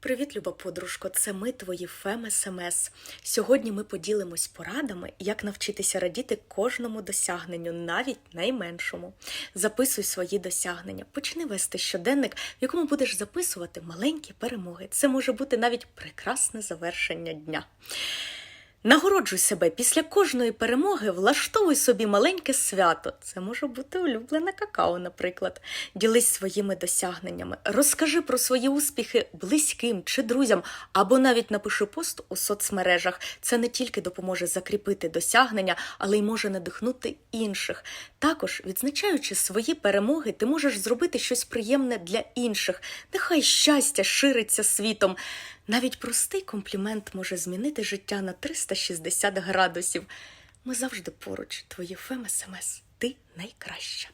Привіт, люба подружко! Це ми, твої Фем СМС. Сьогодні ми поділимось порадами, як навчитися радіти кожному досягненню, навіть найменшому. Записуй свої досягнення. Почни вести щоденник, в якому будеш записувати маленькі перемоги. Це може бути навіть прекрасне завершення дня. Нагороджуй себе після кожної перемоги, влаштовуй собі маленьке свято. Це може бути улюблене какао, наприклад. Ділись своїми досягненнями, розкажи про свої успіхи близьким чи друзям, або навіть напиши пост у соцмережах. Це не тільки допоможе закріпити досягнення, але й може надихнути інших. Також, відзначаючи свої перемоги, ти можеш зробити щось приємне для інших. Нехай щастя шириться світом. Навіть простий комплімент може змінити життя на 360 градусів. Ми завжди поруч, твої ФМСМС. Ти найкраща.